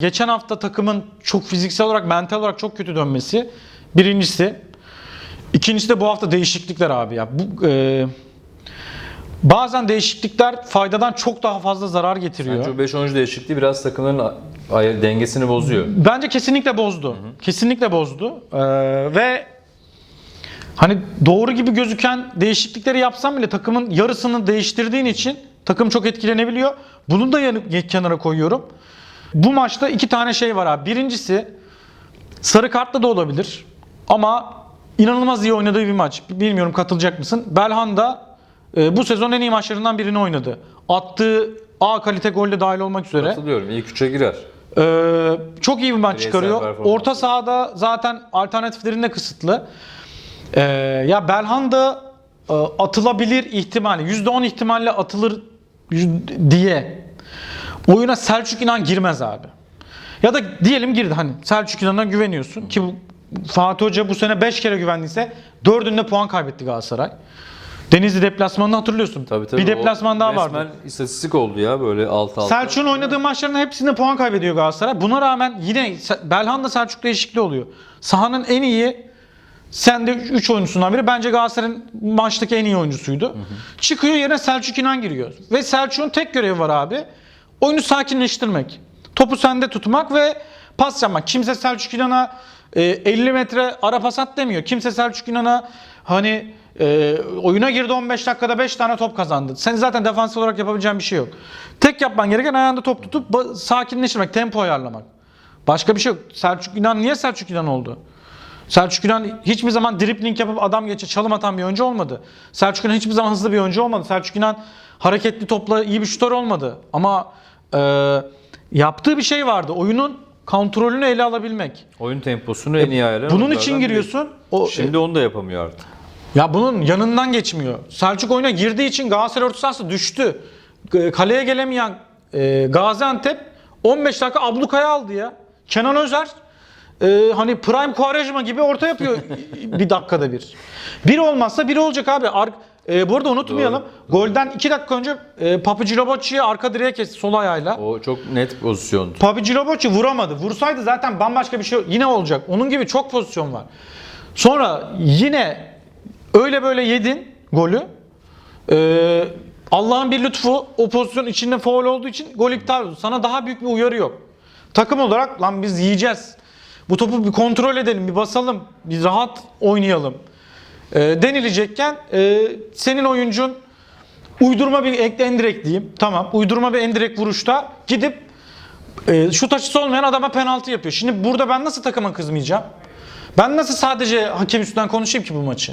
Geçen hafta takımın çok fiziksel olarak, mental olarak çok kötü dönmesi. Birincisi. İkincisi de bu hafta değişiklikler abi ya. Bu, e, bazen değişiklikler faydadan çok daha fazla zarar getiriyor. Bence o 5 oyuncu değişikliği biraz takımların ay- dengesini bozuyor. Bence kesinlikle bozdu. Kesinlikle bozdu. Ee, ve hani doğru gibi gözüken değişiklikleri yapsam bile takımın yarısını değiştirdiğin için takım çok etkilenebiliyor. Bunu da yanı- kenara koyuyorum. Bu maçta iki tane şey var abi. Birincisi sarı kartla da olabilir. Ama inanılmaz iyi oynadığı bir maç. Bilmiyorum katılacak mısın? Belhanda e, bu sezon en iyi maçlarından birini oynadı. Attığı A kalite golde dahil olmak üzere. Katılıyorum. İlk üçe girer. Ee, çok iyi bir maç Bireysel çıkarıyor. Orta sahada zaten alternatiflerin de kısıtlı. Ee, ya Belhanda e, atılabilir ihtimali, %10 ihtimalle atılır diye oyuna Selçuk İnan girmez abi. Ya da diyelim girdi hani Selçuk İnan'a güveniyorsun ki bu, Fatih Hoca bu sene 5 kere güvendiyse 4'ünde puan kaybetti Galatasaray. Denizli deplasmanını hatırlıyorsun. Tabii tabii. bir deplasman daha vardı. Resmen istatistik oldu ya böyle alt alta. Selçuk'un oynadığı maçların hepsinde puan kaybediyor Galatasaray. Buna rağmen yine Belhanda Selçuk değişikliği oluyor. Sahanın en iyi sen de 3 oyuncusundan biri. Bence Galatasaray'ın maçtaki en iyi oyuncusuydu. Çıkıyor yerine Selçuk İnan giriyor. Ve Selçuk'un tek görevi var abi. Oyunu sakinleştirmek. Topu sende tutmak ve pas yapmak. Kimse Selçuk İnan'a e, 50 metre ara pas at demiyor. Kimse Selçuk İnan'a hani e, oyuna girdi 15 dakikada 5 tane top kazandı. Sen zaten defans olarak yapabileceğin bir şey yok. Tek yapman gereken ayağında top tutup sakinleştirmek, tempo ayarlamak. Başka bir şey yok. Selçuk İnan niye Selçuk İnan oldu? Selçuk İnan hiçbir zaman dripling yapıp adam geçe çalım atan bir oyuncu olmadı. Selçuk İnan hiçbir zaman hızlı bir oyuncu olmadı. Selçuk İnan hareketli topla iyi bir şutör olmadı. Ama e, yaptığı bir şey vardı. Oyunun kontrolünü ele alabilmek. Oyun temposunu en iyi ayarlayan Bunun için giriyorsun. O, Şimdi onu da yapamıyor artık. ya bunun yanından geçmiyor. Selçuk oyuna girdiği için Galatasaray orta sahası düştü. Kaleye gelemeyen e, Gaziantep 15 dakika ablukaya aldı ya. Kenan Özer e, hani Prime Quaresma gibi orta yapıyor bir dakikada bir. Bir olmazsa biri olacak abi. Ar- e, bu arada unutmayalım. Golden 2 dakika önce e, Papi Cilobocci'yi arka direğe kesti sol ayağıyla. O çok net pozisyondu. Papi Cilobocci vuramadı. Vursaydı zaten bambaşka bir şey yine olacak. Onun gibi çok pozisyon var. Sonra yine öyle böyle yedin golü. Ee, Allah'ın bir lütfu o pozisyon içinde faul olduğu için gol iptal oldu. Sana daha büyük bir uyarı yok. Takım olarak lan biz yiyeceğiz. Bu topu bir kontrol edelim, bir basalım, bir rahat oynayalım. Ee, denilecekken e, senin oyuncun uydurma bir ek- endirek diyeyim. Tamam. Uydurma bir endirek vuruşta gidip e, şut açısı olmayan adama penaltı yapıyor. Şimdi burada ben nasıl takıma kızmayacağım? Ben nasıl sadece hakem üstünden konuşayım ki bu maçı?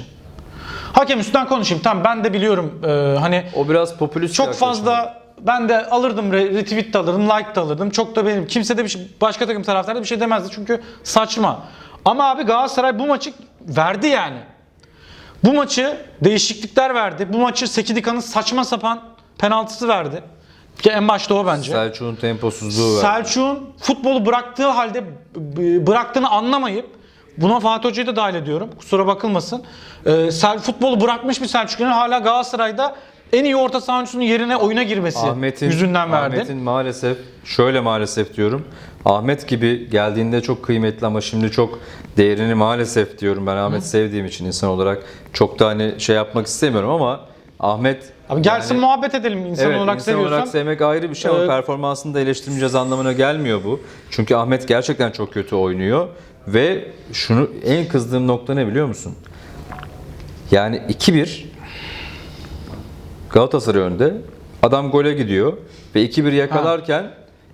Hakem üstünden konuşayım. Tamam ben de biliyorum e, hani O biraz popülist çok fazla ben de alırdım re- retweet de alırdım, like de alırdım. Çok da benim kimse de bir şey, başka takım taraftarı da bir şey demezdi çünkü saçma. Ama abi Galatasaray bu maçı verdi yani. Bu maçı değişiklikler verdi. Bu maçı Sekidika'nın saçma sapan penaltısı verdi. Ki en başta o bence. Selçuk'un temposuzluğu var. Selçuk'un futbolu bıraktığı halde bıraktığını anlamayıp buna Fatih Hoca'yı da dahil ediyorum. Kusura bakılmasın. Ee, Sel- futbolu bırakmış bir Selçuk'un hala Galatasaray'da en iyi orta saha oyuncusunun yerine oyuna girmesi Ahmet'in, yüzünden verdi. Ahmet'in maalesef şöyle maalesef diyorum. Ahmet gibi geldiğinde çok kıymetli ama şimdi çok değerini maalesef diyorum ben Ahmet sevdiğim için insan olarak çok da hani şey yapmak istemiyorum ama Ahmet Abi gelsin yani- muhabbet edelim insan Evet, olarak insan seviyorsan. olarak sevmek ayrı bir şey ama Ee, performansını da eleştirmeyeceğiz anlamına gelmiyor bu. Çünkü Ahmet gerçekten çok kötü oynuyor ve şunu en kızdığım nokta ne biliyor musun? Yani 2-1 Galatasaray önde. Adam gole gidiyor ve 2-1 yakalarken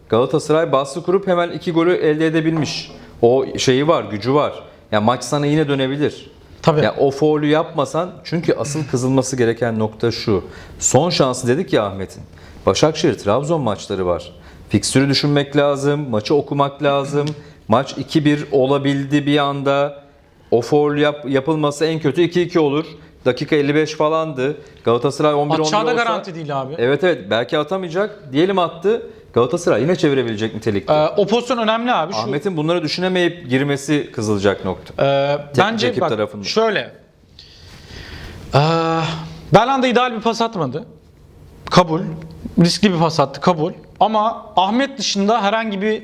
Galatasaray baskı kurup hemen iki golü elde edebilmiş. O şeyi var, gücü var. Yani maç sana yine dönebilir. Tabii. Ya o faulü yapmasan çünkü asıl kızılması gereken nokta şu. Son şansı dedik ya Ahmet'in. Başakşehir Trabzon maçları var. Fikstürü düşünmek lazım, maçı okumak lazım. Maç 2-1 olabildi bir anda. O faul yap, yapılması en kötü 2-2 olur. Dakika 55 falandı. Galatasaray 11 11 Atacağı da olsa garanti değil abi. Evet evet belki atamayacak. Diyelim attı. Galatasaray yine çevirebilecek nitelikte. Ee, o pozisyon önemli abi. Şu, Ahmet'in bunları düşünemeyip girmesi kızılacak nokta. Ee, bence bak tarafında. şöyle. Ee, Belhanda ideal bir pas atmadı. Kabul. Riskli bir pas attı kabul. Ama Ahmet dışında herhangi bir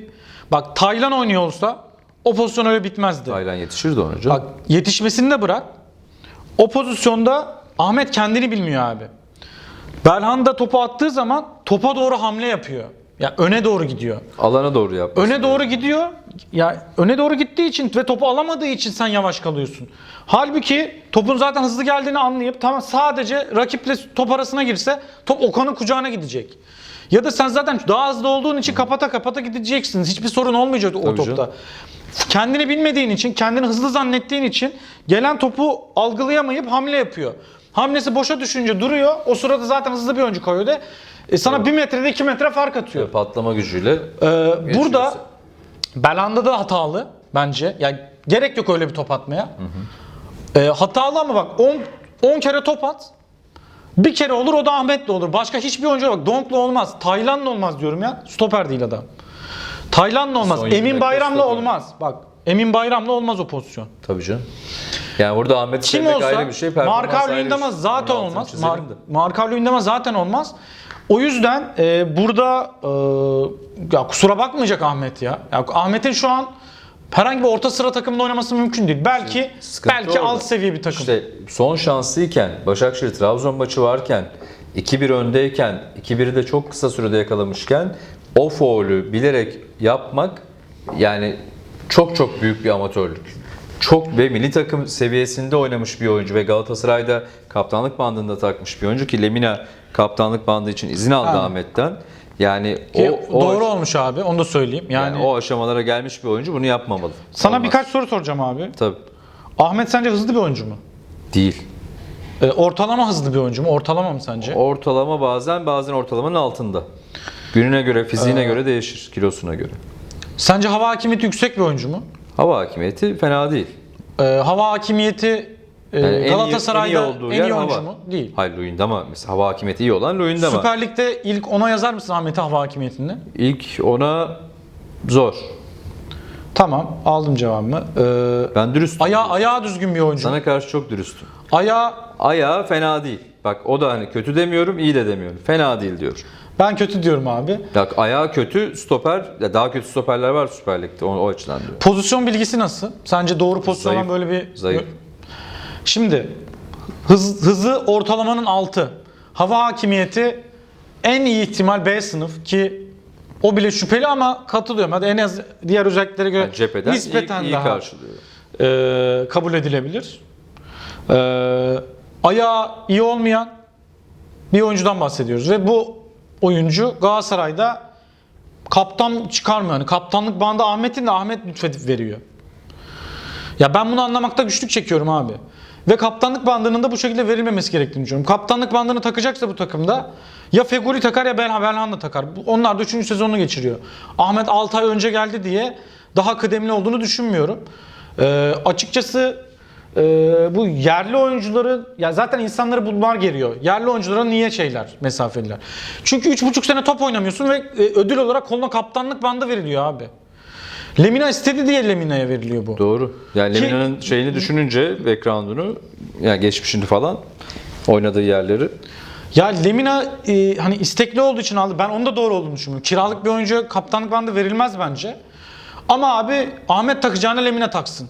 Bak Taylan oynuyor olsa o pozisyon öyle bitmezdi. Taylan yetişirdi ona canım. Bak yetişmesini de bırak. O pozisyonda Ahmet kendini bilmiyor abi. Belhanda topu attığı zaman topa doğru hamle yapıyor. Ya öne doğru gidiyor. Alana doğru yap. Öne doğru gidiyor. Ya öne doğru gittiği için ve topu alamadığı için sen yavaş kalıyorsun. Halbuki topun zaten hızlı geldiğini anlayıp tamam sadece rakiple top arasına girse top Okan'ın kucağına gidecek. Ya da sen zaten daha hızlı olduğun için kapata kapata gideceksin. Hiçbir sorun olmayacak o Tabii topta. canım. Kendini bilmediğin için, kendini hızlı zannettiğin için gelen topu algılayamayıp hamle yapıyor. Hamlesi boşa düşünce duruyor. O sırada zaten hızlı bir oyuncu koyuyor da e, sana bir metrede iki metre fark atıyor. Patlama gücüyle. Ee, burada Belhanda da hatalı bence. Yani gerek yok öyle bir top atmaya. Ee, hatalı ama bak 10 10 kere top at. Bir kere olur o da Ahmet'le olur. Başka hiçbir oyuncu bak Donk'la olmaz. Taylan'la olmaz diyorum ya. Stoper değil adam. Taylan'la olmaz. Son Emin Bayram'la olmaz. Bak Emin Bayram'la olmaz o pozisyon. Tabii canım. Yani burada Ahmet Kim Çelik olsa ayrı bir şey. bir Ündemez şey. zaten olmaz. Mar Ündemez zaten olmaz. O yüzden e, burada e, ya kusura bakmayacak Ahmet ya. ya Ahmet'in şu an herhangi bir orta sıra takımında oynaması mümkün değil. Belki Sıkıntı belki orada. alt seviye bir takım. İşte son şanslıyken, Başakşehir Trabzon maçı varken, 2-1 öndeyken, 2-1'i de çok kısa sürede yakalamışken o faulü bilerek yapmak yani çok çok büyük bir amatörlük. Çok ve milli takım seviyesinde oynamış bir oyuncu ve Galatasaray'da kaptanlık bandında takmış bir oyuncu ki Lemina kaptanlık bandı için izin aldı Ha. Ahmet'ten. Yani Ki o, o, doğru olmuş abi. Onu da söyleyeyim. Yani, yani o aşamalara gelmiş bir oyuncu bunu yapmamalı. sana Olmaz. birkaç soru soracağım abi. Tabii. Ahmet sence hızlı bir oyuncu mu? Değil. E, ortalama hızlı bir oyuncu mu? Ortalama mı sence? Ortalama bazen bazen ortalamanın altında. Gününe göre, fiziğine Ee, göre değişir, kilosuna göre. Sence hava hakimiyeti yüksek bir oyuncu mu? Hava hakimiyeti fena değil. E, hava hakimiyeti e, Yani en iyi- Galatasaray'da en iyi, olduğu yer oyuncu hava. mu? Değil. Hayır Luyendama mesela hava hakimiyeti iyi olan Luyendama. Süper Lig'de ilk ona yazar mısın Ahmet'i hava hakimiyetinde? İlk ona zor. Tamam aldım cevabımı. Ee, Ben dürüstüm. ayağı, ayağı düzgün bir oyuncu. Sana karşı çok dürüstüm. Ayağı Ayağı fena değil. Bak o da hani kötü demiyorum, iyi de demiyorum. Fena değil diyor. Ben kötü diyorum abi. Bak ayağı kötü, stoper, ya daha kötü stoperler var Süper Lig'de o, o açıdan diyor. Pozisyon bilgisi nasıl? Sence doğru pozisyondan Zayıf. böyle bir... Zayıf. Şimdi hız, hızı ortalamanın altı. Hava hakimiyeti en iyi ihtimal B sınıf ki o bile şüpheli ama katılıyorum. Hadi en az diğer özelliklere göre Yani cepheden nispeten iyi, iyi daha karşılıyor. e, kabul edilebilir. E, ayağı iyi olmayan bir oyuncudan bahsediyoruz ve bu oyuncu Galatasaray'da kaptan çıkarmıyor. Yani kaptanlık bandı Ahmet'in de Ahmet lütfedip veriyor. Ya ben bunu anlamakta güçlük çekiyorum abi. Ve kaptanlık bandının da bu şekilde verilmemesi gerektiğini düşünüyorum. Kaptanlık bandını takacaksa bu takımda ya Feguli takar ya Belha- Belhanda takar. Onlar da 3. sezonunu geçiriyor. Ahmet 6 ay önce geldi diye daha kıdemli olduğunu düşünmüyorum. Ee, açıkçası e, bu yerli oyuncuları ya zaten insanları bunlar geliyor. Yerli oyunculara niye şeyler mesafeliler? Çünkü 3,5 sene top oynamıyorsun ve e, ödül olarak koluna kaptanlık bandı veriliyor abi. Lemina istedi diye Lemina'ya veriliyor bu. Doğru. Yani Ki- Lemina'nın şeyini düşününce background'unu yani geçmişini falan oynadığı yerleri Ya Lemina e, hani istekli olduğu için aldı. Ben onun da doğru olduğunu düşünüyorum. Kiralık bir oyuncuya kaptanlık bandı verilmez bence. Ama abi Ahmet takacağına Lemina taksın.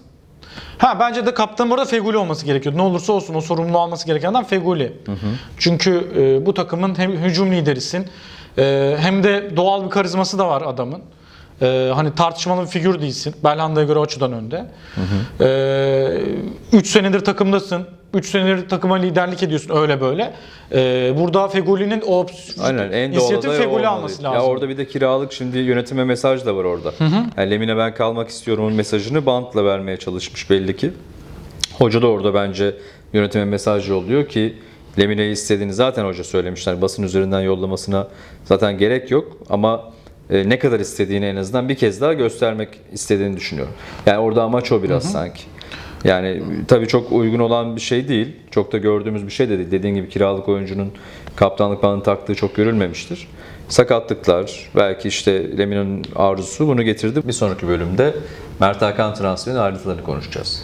Ha bence de kaptan burada Feguli olması gerekiyor. Ne olursa olsun o sorumluluğu alması gereken adam Feguli. Çünkü e, bu takımın hem hücum liderisin e, hem de doğal bir karizması da var adamın. E, hani tartışmalı bir figür değilsin. Belhanda'ya göre açıdan önde. 3 senedir takımdasın. 3 senedir takıma liderlik ediyorsun öyle böyle. E, burada Feguli'nin o Aynen en inisiyatif olmalıydı. alması lazım. Ya orada bir de kiralık şimdi yönetime mesaj da var orada. Yani Lemine ben kalmak istiyorum mesajını bantla vermeye çalışmış belli ki. Hoca da orada bence yönetime mesaj yolluyor ki Lemine'yi istediğini zaten hoca söylemişler. Basın üzerinden yollamasına zaten gerek yok ama e, ne kadar istediğini en azından bir kez daha göstermek istediğini düşünüyorum. Yani orada amaç o biraz sanki. Yani tabii çok uygun olan bir şey değil. Çok da gördüğümüz bir şey de değil. Dediğin gibi kiralık oyuncunun kaptanlık bandını taktığı çok görülmemiştir. Sakatlıklar, belki işte Lemina'nın arzusu bunu getirdi. Bir sonraki bölümde Mert Hakan transferinin ayrıntılarını konuşacağız.